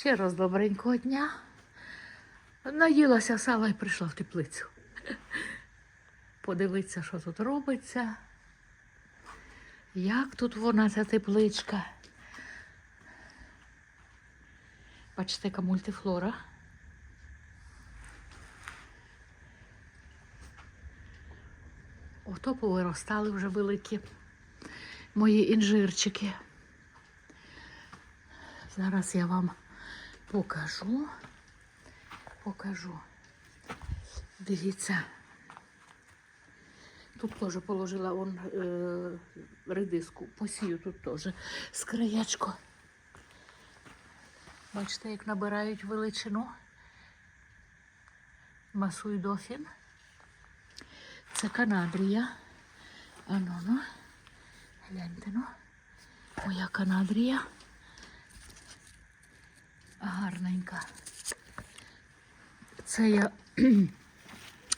Ще раз добренького дня. Наїлася сала і прийшла в теплицю. Подивитися, що тут робиться. Як тут вона, ця тепличка. Бачите, яка мультифлора. Ото повиростали вже великі мої інжирчики. Зараз я вам покажу. Покажу. Дивіться. Тут теж положила он, е, редиску. Посію тут теж з краєчко. Бачите, як набирають величину. Масуй дофін. Це канадрія. Ану, ну. Гляньте, ну. Моя канадрія. Гарненька. Це я,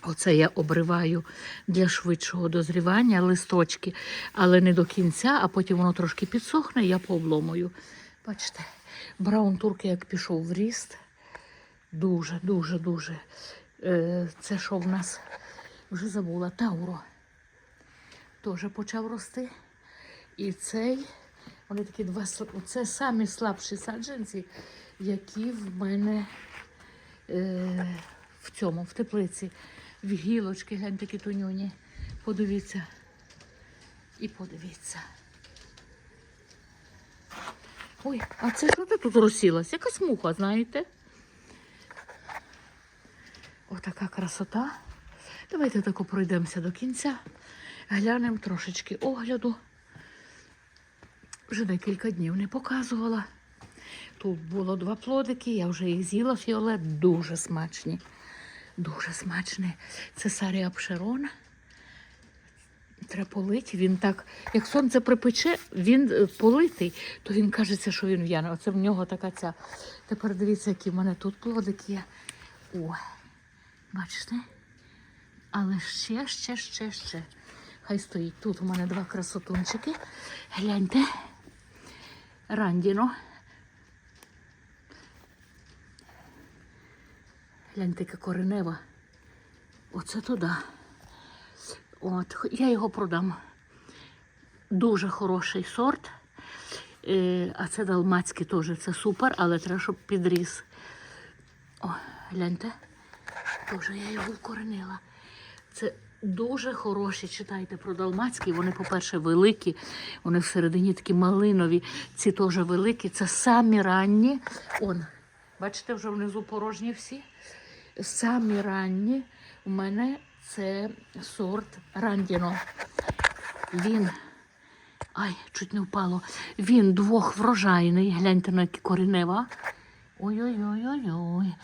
оце я обриваю для швидшого дозрівання листочки, але не до кінця, а потім воно трошки підсохне, я пообломую. Бачите, браун турки як пішов в ріст. Дуже, дуже, дуже. Е, Це що в нас? Вже забула, Тауро. Теж почав рости. І цей, вони такі два Це самі слабші саджанці, які в мене е, в цьому, в теплиці. В гілочки, глянь такі тонюні. Подивіться. І подивіться. Ой, а це що ти тут розсілась? Якась муха, знаєте? Отака красота. Давайте тако пройдемося до кінця. Глянемо трошечки огляду. Вже декілька днів не показувала. Тут було два плодики, я вже їх з'їла фіолет, дуже смачні. Дуже смачні. Це Сарія Пшерон. Треба полити. Він так, як сонце припече, він е, политий, то він кажеться, що він в'яне. Оце в нього така ця. Тепер дивіться, які в мене тут плодики є. О, бачите? Але ще, ще, ще, ще. Хай стоїть. Тут у мене два красотунчики. Гляньте. Рандіно. Гляньте, яка коренева. Оце туди. От, я його продам. Дуже хороший сорт. Е, а це далмацький теж, це супер, але треба, щоб підріс. О, гляньте. Теж я його вкоренила. Це дуже хороші. Читайте про далмацький. Вони, по-перше, великі, вони всередині такі малинові. Ці теж великі. Це самі ранні. Он, бачите, вже внизу порожні всі. Самі ранні у мене це сорт Рандіно. Він. Ай, чуть не впало. Він двохврожайний. Гляньте на які коренева. Ой-ой-ой-ой-ой.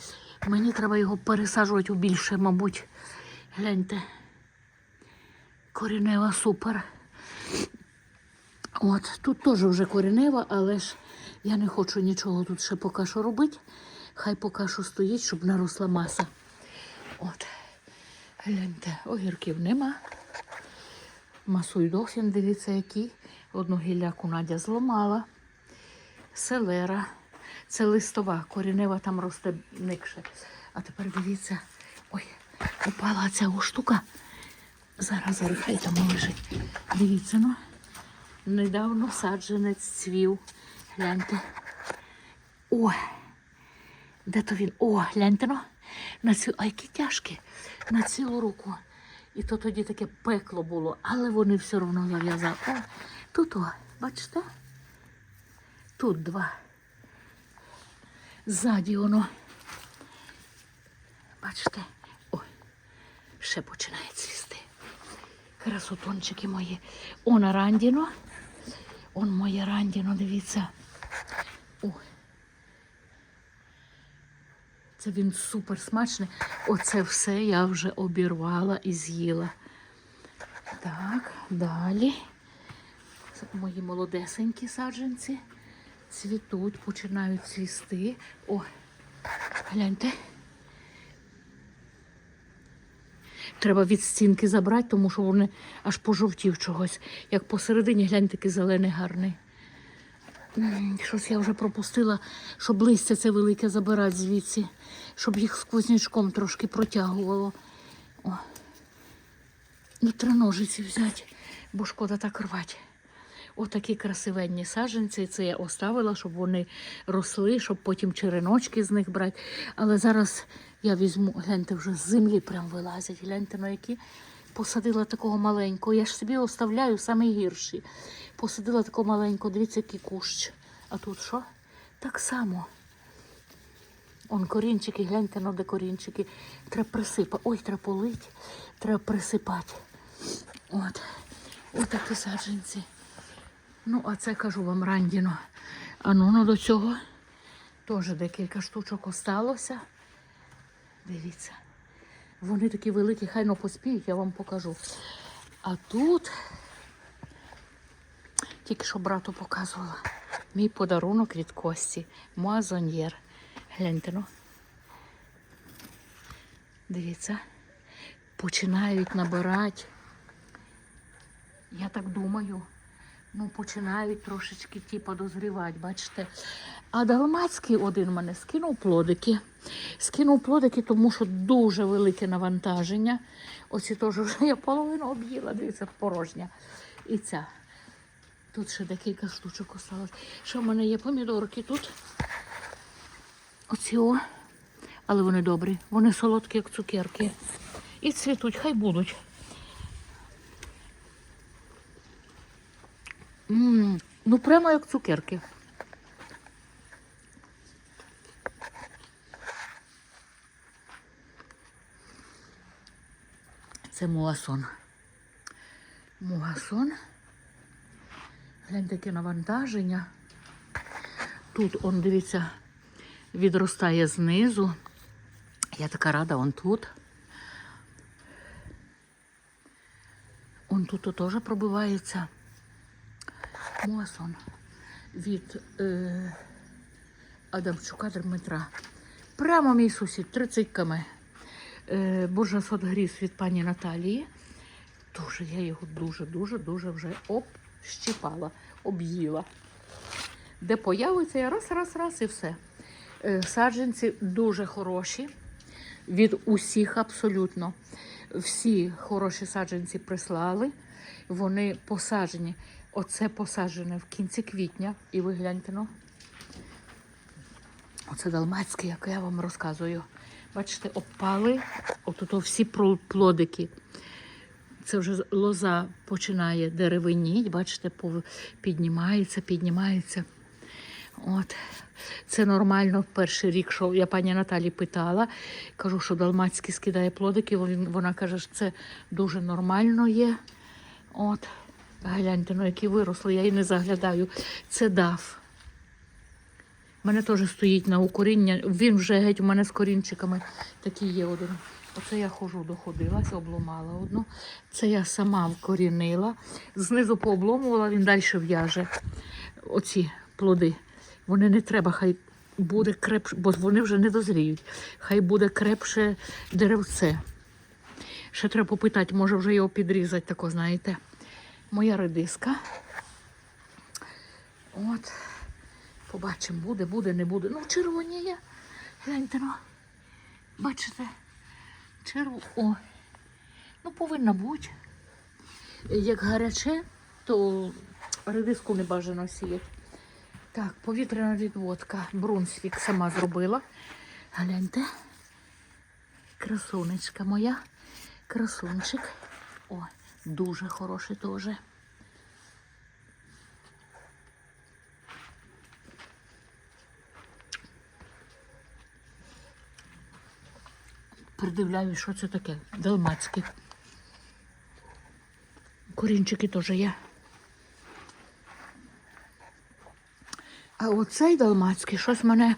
Мені треба його пересаджувати у більше, мабуть. Гляньте. Коренева супер. От, тут теж вже коренева, але ж я не хочу нічого тут ще поки що робити. Хай поки що стоїть, щоб наросла маса. От. Гляньте, огірків нема. Масуй дофін, дивіться, який. Одну гілляку Надя зламала. Селера. Це листова, корінева там росте никше. А тепер дивіться, ой, упала ця штука. Зараз, зараз, хай там лежить. Дивіться, ну. Недавно саджанець цвів. Гляньте. О, де то він? О, гляньте, ну. На цю, а які тяжкі. На цілу руку. І то тоді таке пекло було, але вони все одно зав'язали. Тут, о, бачите? Тут два. Ззаді воно. Бачите? Ой, ще починає цвісти. Красотончики мої. Он рандіно. Он моє рандіно, дивіться. Це він супер смачний. Оце все я вже обірвала і з'їла. Так, далі. Це мої молодесенькі саджанці. Цвітуть, починають цвісти. О, гляньте. Треба від стінки забрати, тому що вони аж пожовтів чогось. Як посередині, глянь, такий зелений гарний. Щось я вже пропустила, щоб листя це велике забирати звідси, щоб їх сквознячком трошки протягувало. О. Ну, три ножиці взяти, бо шкода так рвати. Отакі красивенні саджанці. Це я оставила, щоб вони росли, щоб потім череночки з них брати. Але зараз я візьму, гляньте, вже з землі прям вилазять. Гляньте, на які посадила такого маленького. Я ж собі оставляю саме гірші. Посадила такого маленького, дивіться, який кущ. А тут що? Так само. Он корінчики, гляньте, ну де корінчики. Треба присипати. Ой, треба полити, треба присипати. От. Ось такі саджанці. Ну, а це кажу вам рандіно. А ну, ну до цього теж декілька штучок осталося. Дивіться. Вони такі великі, хай ну поспіють, я вам покажу. А тут тільки що брату показувала. Мій подарунок від Кості. Муазоньєр. Гляньте, ну. Дивіться. Починають набирати. Я так думаю. Ну, починають трошечки ті подозрівати, бачите. А далмацький один мене скинув плодики. Скинув плодики, тому що дуже велике навантаження. Оці теж вже я половину об'їла, дивіться, порожня. І ця. Тут ще декілька штучок осталось. Що в мене є помідорки тут? Оці о. Але вони добрі. Вони солодкі, як цукерки. І цвітуть, хай будуть. М ну, прямо як цукерки. Це муасон. Муасон. Глянь таке навантаження. Тут, он, дивіться, відростає знизу. Я така рада, он тут. Он тут теж пробивається. Муасон від е, Адамчука Дмитра. Прямо мій сусід, 30 км. Е, Божа сотгріз від пані Наталії. Дуже я його дуже-дуже-дуже вже общипала, об'їла. Де появиться, я раз, раз, раз і все. Е, Саджанці дуже хороші. Від усіх абсолютно. Всі хороші саджанці прислали. Вони посаджені. Оце посаджене в кінці квітня. І ви гляньте, ну. Оце далмацьке, як я вам розказую. Бачите, опали отут всі плодики. Це вже лоза починає деревеніть, бачите, піднімається, піднімається. От. Це нормально перший рік, що я пані Наталі питала. Кажу, що Далмацький скидає плодики. Вона каже, що це дуже нормально є. От. Гляньте, ну які виросли, я і не заглядаю. Це дав. У мене теж стоїть на укоріння. Він вже геть у мене з корінчиками такий є один. Оце я хожу, доходилася, обломала одну. Це я сама вкорінила. Знизу пообломувала, він далі в'яже. Оці плоди. Вони не треба, хай буде крепше, бо вони вже не дозріють. Хай буде крепше деревце. Ще треба попитати, може вже його підрізати, тако, знаєте. Моя редиска. От. Побачимо, буде, буде, не буде. Ну, червоніє. Гляньте, ну. Бачите? Черв... О. Ну, повинна бути. Як гаряче, то редиску не бажано сіяти. Так, повітряна відводка. Брунсвік сама зробила. Гляньте. Красунечка моя. Красунчик. О, дуже хороший теж. Придивляю, що це таке. Далмацьке. Корінчики теж є. А оцей далмацький щось мене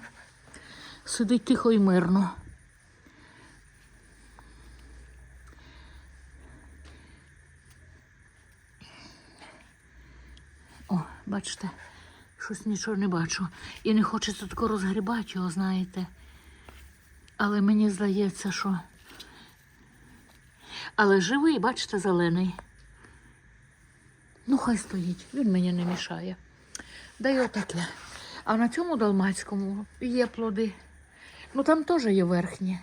сидить тихо і мирно. О, бачите, щось нічого не бачу. І не хочеться тако розгрібати його, знаєте. Але мені здається, що. Але живий, бачите, зелений. Ну, хай стоїть, він мені не мішає. Да й отаке. А на цьому далмацькому є плоди. Ну там теж є верхні.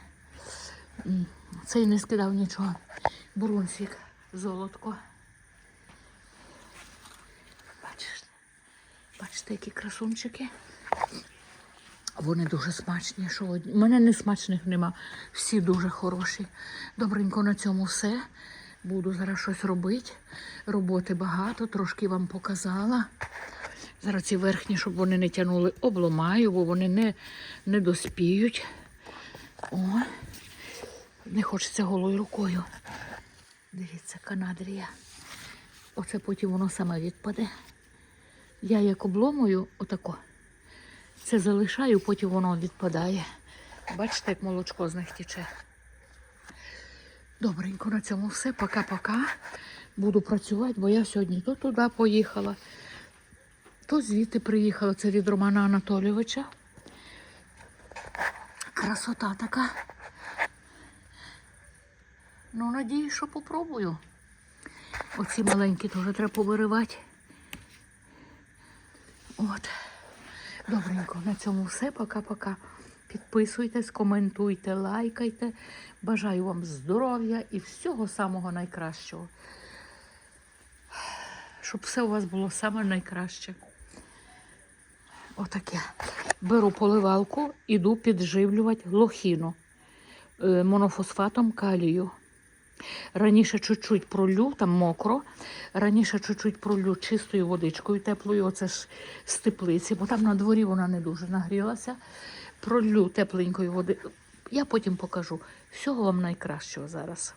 Цей не скидав нічого. Брунсік, золотко. Бачите, які красунчики. Вони дуже смачні. У мене не смачних нема. Всі дуже хороші. Добренько на цьому все. Буду зараз щось робити. Роботи багато, трошки вам показала. Зараз ці верхні, щоб вони не тягнули, обломаю, бо вони не, не доспіють. О, не хочеться голою рукою. Дивіться, канадрія. Оце потім воно саме відпаде. Я як обломую, отако. Це залишаю, потім воно відпадає. Бачите, як молочко з них тече. Добренько на цьому все. Пока-пока. Буду працювати, бо я сьогодні то туди поїхала, то звідти приїхала. Це від Романа Анатолійовича. Красота така. Ну, надіюсь, що попробую. Оці маленькі теж треба повиривати. От. Добренько, на цьому все. Пока-пока. Підписуйтесь, коментуйте, лайкайте. Бажаю вам здоров'я і всього самого найкращого. Щоб все у вас було саме найкраще. Отаке. Беру поливалку, іду підживлювати лохіну е, монофосфатом калію. Раніше чуть-чуть пролю, там мокро. Раніше чуть-чуть пролю чистою водичкою теплою, оце ж з теплиці, бо там на дворі вона не дуже нагрілася. Пролю тепленькою води. Я потім покажу. Всього вам найкращого зараз.